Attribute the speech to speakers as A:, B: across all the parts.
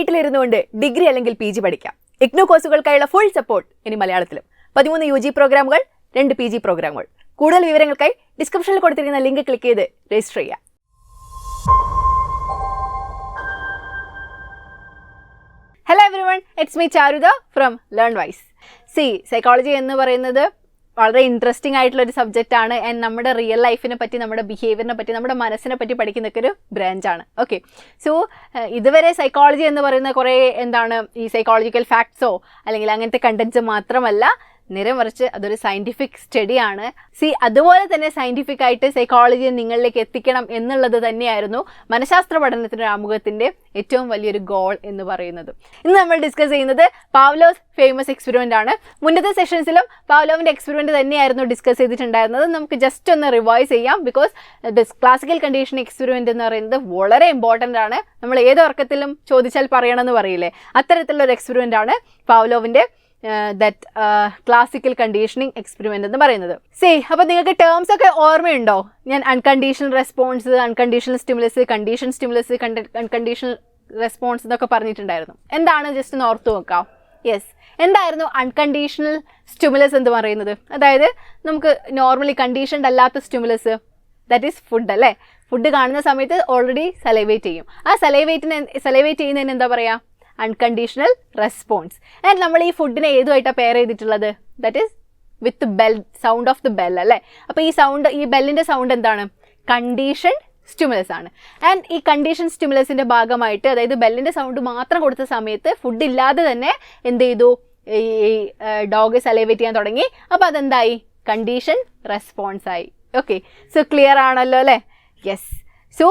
A: വീട്ടിലിരുന്നുകൊണ്ട് degree അല്ലെങ്കിൽ P G പഠിക്കാം. IGNOU കോഴ്സുകൾക്കായുള്ള full support ഇനി മലയാളത്തിലും. പതിമൂന്ന് യു ജി പ്രോഗ്രാമുകൾ രണ്ട് പി ജി പ്രോഗ്രാമുകൾ. കൂടുതൽ വിവരങ്ങൾക്കായി ഡിസ്ക്രിപ്ഷനിൽ കൊടുത്തിരിക്കുന്ന ലിങ്ക് ക്ലിക്ക് ചെയ്ത് രജിസ്റ്റർ ചെയ്യാം. Hello everyone it's me Charutha from Learn Wise see psychology എന്ന് പറയുന്നത് വളരെ ഇൻട്രസ്റ്റിംഗ് ആയിട്ടുള്ള ഒരു സബ്ജക്റ്റ് ആണ്. ആൻഡ് നമ്മുടെ റിയൽ ലൈഫിനെ പറ്റി നമ്മുടെ ബിഹേവിയറിനെ പറ്റി നമ്മുടെ മനസ്സിനെ പറ്റി പഠിക്കുന്നൊക്കെ ഒരു ബ്രാഞ്ചാണ് ഓക്കെ സോ ഇതുവരെ സൈക്കോളജി എന്ന് പറയുന്ന കുറേ എന്താണ് ഈ സൈക്കോളജിക്കൽ ഫാക്ട്സോ അല്ലെങ്കിൽ അങ്ങനത്തെ കണ്ടൻസ് മാത്രമല്ല നേരെ മറിച്ച് അതൊരു സയന്റിഫിക് സ്റ്റഡിയാണ് സി അതുപോലെ തന്നെ സയന്റിഫിക് ആയിട്ട് സൈക്കോളജി നിങ്ങളിലേക്ക് എത്തിക്കണം എന്നുള്ളത് തന്നെയായിരുന്നു മനഃശാസ്ത്ര പഠനത്തിന്റെ ആമുഖത്തിന്റെ ഏറ്റവും വലിയൊരു ഗോൾ എന്ന് പറയുന്നത്. ഇന്ന് നമ്മൾ ഡിസ്കസ് ചെയ്യുന്നത് പാവ്ലോസ് ഫേമസ് എക്സ്പെരിമെന്റ് ആണ്. മുന്നത്തെ സെഷൻസിലും പാവ്ലോവിന്റെ എക്സ്പെരിമെന്റ് തന്നെയായിരുന്നു ഡിസ്കസ് ചെയ്തിട്ടുണ്ടായിരുന്നത്. നമുക്ക് ജസ്റ്റ് ഒന്ന് റിവൈസ് ചെയ്യാം ബിക്കോസ് ക്ലാസിക്കൽ കണ്ടീഷൻ എക്സ്പെരിമെന്റ് എന്ന് പറയുന്നത് വളരെ ഇമ്പോർട്ടന്റ് ആണ്. നമ്മൾ ഏത് ഉറക്കത്തിലും ചോദിച്ചാൽ പറയണമെന്ന് പറയില്ലേ? അത്തരത്തിലുള്ള ഒരു എക്സ്പെരിമെന്റ് ആണ് പാവ്ലോവിന്റെ ദറ്റ് ക്ലാസിക്കൽ കണ്ടീഷനിങ് എക്സ്പെരിമെന്റ് എന്ന് പറയുന്നത്. സേ അപ്പോൾ നിങ്ങൾക്ക് ടേംസ് ഒക്കെ ഓർമ്മയുണ്ടോ? ഞാൻ unconditional response unconditional stimulus condition stimulus unconditional response എന്നൊക്കെ പറഞ്ഞിട്ടുണ്ടായിരുന്നു. എന്താണ്? ജസ്റ്റ് ഒന്ന് ഓർത്ത് നോക്കാം. യെസ് എന്തായിരുന്നു അൺകണ്ടീഷണൽ സ്റ്റിമുലസ് എന്ന് പറയുന്നത്? അതായത് നമുക്ക് നോർമലി കണ്ടീഷൻഡ് അല്ലാത്ത സ്റ്റിമുലസ് ദാറ്റ് ഈസ് ഫുഡ് അല്ലേ? ഫുഡ് കാണുന്ന സമയത്ത് ഓൾറെഡി സലൈവേറ്റ് ചെയ്യും. ആ സലൈവേറ്റിന് സലൈവേറ്റ് ചെയ്യുന്നതിന് എന്താ പറയുക അൺകണ്ടീഷണൽ റെസ്പോൺസ് ആൻഡ് നമ്മൾ ഈ ഫുഡിനെ ഏതുമായിട്ടാണ് പെയർ ചെയ്തിട്ടുള്ളത്? That is with bell sound of the bell അല്ലേ? അപ്പോൾ ഈ സൗണ്ട് ഈ ബെല്ലിന്റെ സൗണ്ട് എന്താണ്? കണ്ടീഷൻ സ്റ്റിമുലസ് ആണ്. ആൻഡ് ഈ കണ്ടീഷൻ സ്റ്റിമുലസിന്റെ ഭാഗമായിട്ട് അതായത് ബെല്ലിന്റെ സൗണ്ട് മാത്രം കൊടുത്ത സമയത്ത് ഫുഡ് ഇല്ലാതെ തന്നെ എന്ത് ചെയ്തു? ഈ ഡോഗ് സലൈവേറ്റ് ചെയ്യാൻ തുടങ്ങി. അപ്പോൾ അതെന്തായി? കണ്ടീഷൻ റെസ്പോൺസ് ആയി. ഓക്കെ സോ ക്ലിയർ ആണല്ലോ അല്ലേ? യെസ് സോ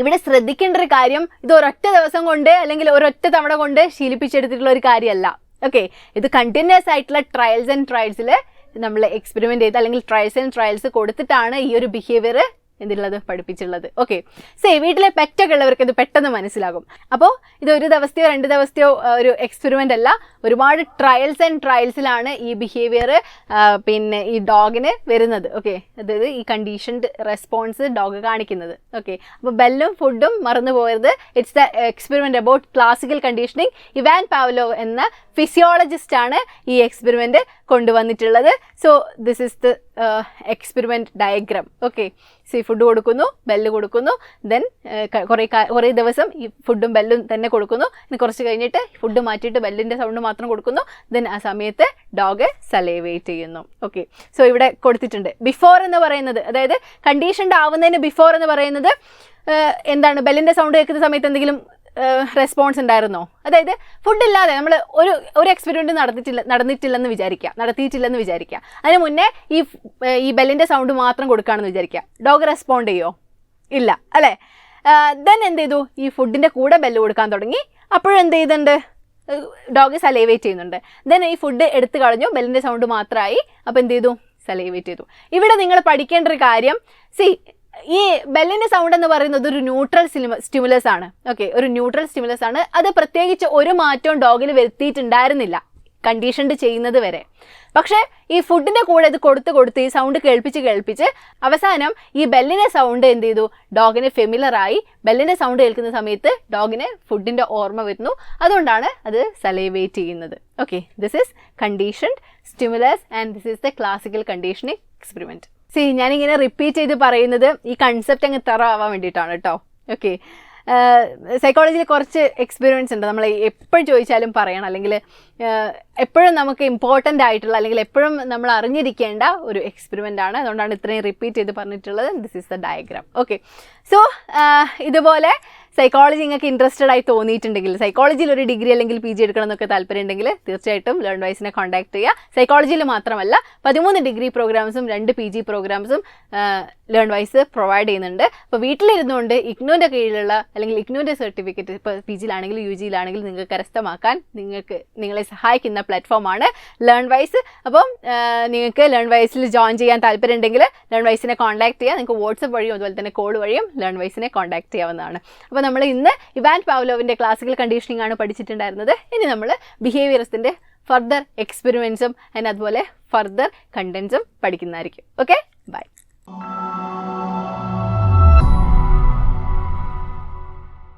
A: ഇവിടെ ശ്രദ്ധിക്കേണ്ട ഒരു കാര്യം ഇത് ഒരൊറ്റ ദിവസം കൊണ്ട് അല്ലെങ്കിൽ ഒരൊറ്റ തവണ കൊണ്ട് ശീലിപ്പിച്ചെടുത്തിട്ടുള്ള ഒരു കാര്യമല്ല. ഓക്കെ ഇത് കണ്ടിന്യൂസ് ആയിട്ടുള്ള ട്രയൽസ് ആൻഡ് ട്രയൽസിൽ നമ്മൾ എക്സ്പെരിമെന്റ് ചെയ്ത് അല്ലെങ്കിൽ ട്രയൽസ് ആൻഡ് ട്രയൽസ് കൊടുത്തിട്ടാണ് ഈ ഒരു ബിഹേവിയർ എന്തുള്ളത് പഠിപ്പിച്ചുള്ളത് ഓക്കെ സേ വീട്ടിലെ പെറ്റൊക്കെ ഉള്ളവർക്ക് ഇത് പെട്ടെന്ന് മനസ്സിലാകും. അപ്പോൾ ഇത് ഒരു ദിവസത്തെയോ രണ്ട് ദിവസത്തെയോ ഒരു എക്സ്പെരിമെന്റ് അല്ല. ഒരുപാട് ട്രയൽസ് ആൻഡ് ട്രയൽസിലാണ് ഈ ബിഹേവിയർ പിന്നെ ഈ ഡോഗിന് വരുന്നത്. ഓക്കെ അതായത് ഈ കണ്ടീഷൻഡ് റെസ്പോൺസ് ഡോഗ് കാണിക്കുന്നത്. ഓക്കെ അപ്പോൾ ബെല്ലും ഫുഡും മറന്നു പോയത്. It's the experiment about classical conditioning Ivan Pavlov എന്ന ആണ് ഈ എക്സ്പെരിമെന്റ് കൊണ്ടുവന്നിട്ടുള്ളത്. So this is the experiment diagram okay see food കൊടുക്കുന്നു ബെല്ല് കൊടുക്കുന്നു ദെൻ കുറേ കുറേ ദിവസം ഈ ഫുഡും ബെല്ലും തന്നെ കൊടുക്കുന്നു. ഇനി കുറച്ച് കഴിഞ്ഞിട്ട് ഫുഡ് മാറ്റിയിട്ട് ബെല്ലിന്റെ സൗണ്ട് മാത്രം കൊടുക്കുന്നു. ദെൻ ആ സമയത്ത് ഡോഗ് സലേവേറ്റ് ചെയ്യുന്നു. ഓക്കെ സോ ഇവിടെ കൊടുത്തിട്ടുണ്ട്. ബിഫോർ എന്ന് പറയുന്നത് അതായത് കണ്ടീഷൻഡ് ആവുന്നതിന് ബിഫോർ എന്ന് പറയുന്നത് എന്താണ്? ബെല്ലിന്റെ സൗണ്ട് കേൾക്കുന്ന സമയത്ത് എന്തെങ്കിലും റെസ്പോൺസ് ഉണ്ടായിരുന്നോ? അതായത് ഫുഡ് ഇല്ലാതെ നമ്മൾ ഒരു ഒരു എക്സ്പെരിമെന്റ് നടന്നിട്ടില്ല നടന്നിട്ടില്ലെന്ന് വിചാരിക്കുക നടത്തിയിട്ടില്ലെന്ന് വിചാരിക്കുക അതിന് മുന്നേ ഈ ഈ ബെല്ലിന്റെ സൗണ്ട് മാത്രം കൊടുക്കുകയാണെന്ന് വിചാരിക്കുക ഡോഗ് റെസ്പോണ്ട് ചെയ്യോ? ഇല്ല അല്ലേ? ദെൻ എന്ത് ചെയ്തു? ഈ ഫുഡിന്റെ കൂടെ ബെല്ല് കൊടുക്കാൻ തുടങ്ങി. അപ്പോഴെന്ത് ചെയ്യുന്നുണ്ട്? ഡോഗ് സലൈവേറ്റ് ചെയ്യുന്നുണ്ട്. ദെൻ ഈ ഫുഡ് എടുത്തു കളഞ്ഞു ബെല്ലിന്റെ സൗണ്ട് മാത്രമായി അപ്പോൾ എന്ത് ചെയ്തു? സലൈവേറ്റ് ചെയ്തു. ഇവിടെ നിങ്ങൾ പഠിക്കേണ്ട ഒരു കാര്യം സി ഈ ബെല്ലിന്റെ സൗണ്ട് എന്ന് പറയുന്നത് ഒരു ന്യൂട്രൽ സിനിമ സ്റ്റിമുലസ് ആണ്. ഓക്കെ ഒരു ന്യൂട്രൽ സ്റ്റിമുലസ് ആണ്. അത് പ്രത്യേകിച്ച് ഒരു മാറ്റവും ഡോഗിൽ വരുത്തിയിട്ടുണ്ടായിരുന്നില്ല കണ്ടീഷൻഡ് ചെയ്യുന്നത് വരെ. പക്ഷേ ഈ ഫുഡിന്റെ കൂടെ ഇത് കൊടുത്ത് കൊടുത്ത് ഈ സൗണ്ട് കേൾപ്പിച്ച് കേൾപ്പിച്ച് അവസാനം ഈ ബെല്ലിന്റെ സൗണ്ട് എന്ത് ചെയ്തു? ഡോഗിന് ഫെമിലറായി ബെല്ലിന്റെ സൗണ്ട് കേൾക്കുന്ന സമയത്ത് ഡോഗിന് ഫുഡിന്റെ ഓർമ്മ വരുന്നു. അതുകൊണ്ടാണ് അത് സലൈവേറ്റ് ചെയ്യുന്നത്. Okay this is conditioned stimulus and this is the classical conditioning experiment see ഞാനിങ്ങനെ റിപ്പീറ്റ് ചെയ്ത് പറയുന്നത് ഈ കൺസെപ്റ്റ് അങ്ങ് തറ ആവാൻ വേണ്ടിയിട്ടാണ് കേട്ടോ ഓക്കെ സൈക്കോളജിയിൽ കുറച്ച് എക്സ്പീരിയൻസ് ഉണ്ട്. നമ്മൾ എപ്പോഴും ചോദിച്ചാലും പറയണം. അല്ലെങ്കിൽ എപ്പോഴും നമുക്ക് ഇമ്പോർട്ടന്റ് ആയിട്ടുള്ള അല്ലെങ്കിൽ എപ്പോഴും നമ്മൾ അറിഞ്ഞിരിക്കേണ്ട ഒരു എക്സ്പെരിമെന്റ് ആണ്. അതുകൊണ്ടാണ് ഇത്രയും റിപ്പീറ്റ് ചെയ്ത് പറഞ്ഞിട്ടുള്ളത്. This is the diagram okay so ഇതുപോലെ സൈക്കോളജി നിങ്ങൾക്ക് ഇൻട്രസ്റ്റഡ് ആയി തോന്നിയിട്ടുണ്ടെങ്കിൽ സൈക്കോളജിയിൽ ഒരു ഡിഗ്രി അല്ലെങ്കിൽ പി ജി എടുക്കണം എന്നൊക്കെ താല്പര്യം ഉണ്ടെങ്കിൽ തീർച്ചയായിട്ടും ലേൺ വൈസിനെ കോൺടാക്ട് ചെയ്യുക. സൈക്കോളജിയിൽ മാത്രമല്ല പതിമൂന്ന് ഡിഗ്രി പ്രോഗ്രാംസും രണ്ട് പി ജി പ്രോഗ്രാംസും ലേൺ വൈസ് പ്രൊവൈഡ് ചെയ്യുന്നുണ്ട്. അപ്പോൾ വീട്ടിലിരുന്നുകൊണ്ട് ഇഗ്നോന്റെ കീഴിലുള്ള അല്ലെങ്കിൽ ഇഗ്നോന്റെ സർട്ടിഫിക്കറ്റ് ഇപ്പോൾ പി ജിയിലാണെങ്കിലും യു ജിയിലാണെങ്കിലും നിങ്ങൾക്ക് കരസ്ഥമാക്കാൻ നിങ്ങൾക്ക് നിങ്ങളെ സഹായിക്കുന്ന പ്ലാറ്റ്ഫോമാണ് ലേൺ വൈസ് അപ്പം നിങ്ങൾക്ക് ലേൺ വൈസിൽ ജോയിൻ ചെയ്യാൻ താല്പര്യം ഉണ്ടെങ്കിൽ ലേൺ വൈസിനെ കോൺടാക്ട് ചെയ്യുക. നിങ്ങൾക്ക് വാട്സപ്പ് വഴിയും അതുപോലെ തന്നെ കോൾ വഴിയും ലേൺ വൈസിനെ കോൺടാക്ട് ചെയ്യാവുന്നതാണ് അപ്പോൾ നമ്മൾ ഇന്ന് ഇവാൻ പാവ്ലോവിന്റെ ക്ലാസിക്കൽ കണ്ടീഷനിങ് ആണ് പഠിച്ചിട്ടുണ്ടായിരുന്നത്. ഇനി നമ്മൾ ബിഹേവിയറിസ്റ്റിന്റെ ഫർദർ എക്സ്പെരിമെൻസും അതിന് അതുപോലെ ഫർദർ കണ്ടൻസും പഠിക്കുന്നതായിരിക്കും. Okay bye